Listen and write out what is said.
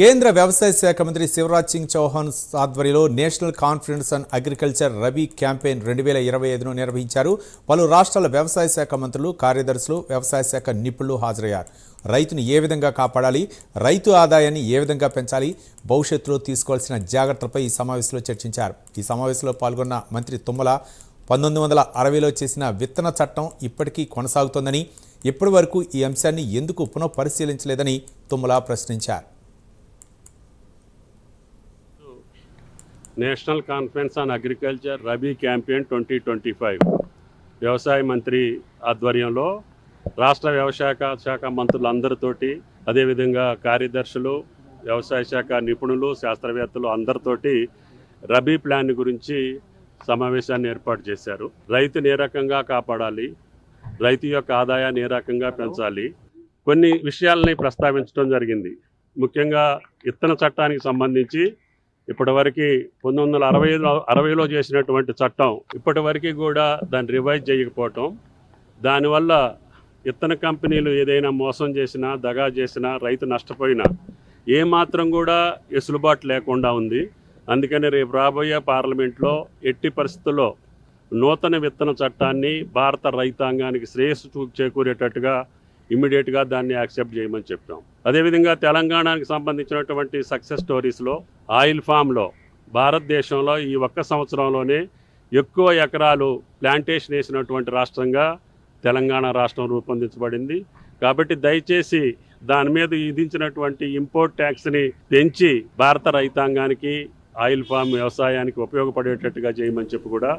కేంద్ర వ్యవసాయ శాఖ మంత్రి శివరాజ్ సింగ్ చౌహాన్ ఆధ్వర్యంలో national conference on agriculture rabi campaign రెండు వేల ఇరవై ఐదును నిర్వహించారు. పలు రాష్ట్రాల వ్యవసాయ శాఖ మంత్రులు కార్యదర్శులు వ్యవసాయ శాఖ నిపుణులు హాజరయ్యారు. రైతును ఏ విధంగా కాపాడాలి రైతు ఆదాయాన్ని ఏ విధంగా పెంచాలి భవిష్యత్తులో తీసుకోవాల్సిన జాగ్రత్తలపై ఈ సమావేశంలో చర్చించారు. ఈ సమావేశంలో పాల్గొన్న మంత్రి తుమ్మల పంతొమ్మిది వందల అరవైలో చేసిన విత్తన చట్టం ఇప్పటికీ కొనసాగుతోందని ఇప్పటి వరకు ఈ అంశాన్ని ఎందుకు పునః పరిశీలించలేదని తుమ్మల ప్రశ్నించారు. National conference on agriculture rabi campaign twenty twenty five. వ్యవసాయ మంత్రి ఆధ్వర్యంలో రాష్ట్ర వ్యవసాయ శాఖ మంత్రులందరితోటి అదేవిధంగా కార్యదర్శులు వ్యవసాయ శాఖ నిపుణులు శాస్త్రవేత్తలు అందరితోటి రబీ ప్లాన్ గురించి సమావేశాన్ని ఏర్పాటు చేశారు. రైతుని ఏ రకంగా కాపాడాలి? రైతు యొక్క ఆదాయాన్ని ఏ రకంగా పెంచాలి? కొన్ని విషయాలని ప్రస్తావించడం జరిగింది. ముఖ్యంగా ఇత్తన చట్టానికి సంబంధించి ఇప్పటివరకు పంతొమ్మిది వందల అరవై అరవైలో చేసినటువంటి చట్టం ఇప్పటివరకు కూడా దాన్ని రివైజ్ చేయకపోవటం దానివల్ల ఇత్తన కంపెనీలు ఏదైనా మోసం చేసినా దగా చేసినా రైతు నష్టపోయినా ఏమాత్రం కూడా వెసులుబాటు లేకుండా ఉంది. అందుకని రేపు రాబోయే పార్లమెంట్లో ఎట్టి పరిస్థితుల్లో నూతన విత్తన చట్టాన్ని భారత రైతాంగానికి శ్రేయస్సు చూ- చేకూరేటట్టుగా ఇమ్మీడియట్గా దాన్ని యాక్సెప్ట్ చేయమని చెప్పాం. అదేవిధంగా తెలంగాణకి సంబంధించినటువంటి సక్సెస్ స్టోరీస్లో ఆయిల్ ఫామ్లో భారతదేశంలో ఈ ఒక్క సంవత్సరంలోనే ఎక్కువ ఎకరాలు ప్లాంటేషన్ వేసినటువంటి రాష్ట్రంగా తెలంగాణ రాష్ట్రం రూపొందించబడింది. కాబట్టి దయచేసి దాని మీద విధించినటువంటి ఇంపోర్ట్ ట్యాక్స్ని పెంచి భారత రైతాంగానికి ఆయిల్ ఫామ్ వ్యవసాయానికి ఉపయోగపడేటట్టుగా చేయమని చెప్పి కూడా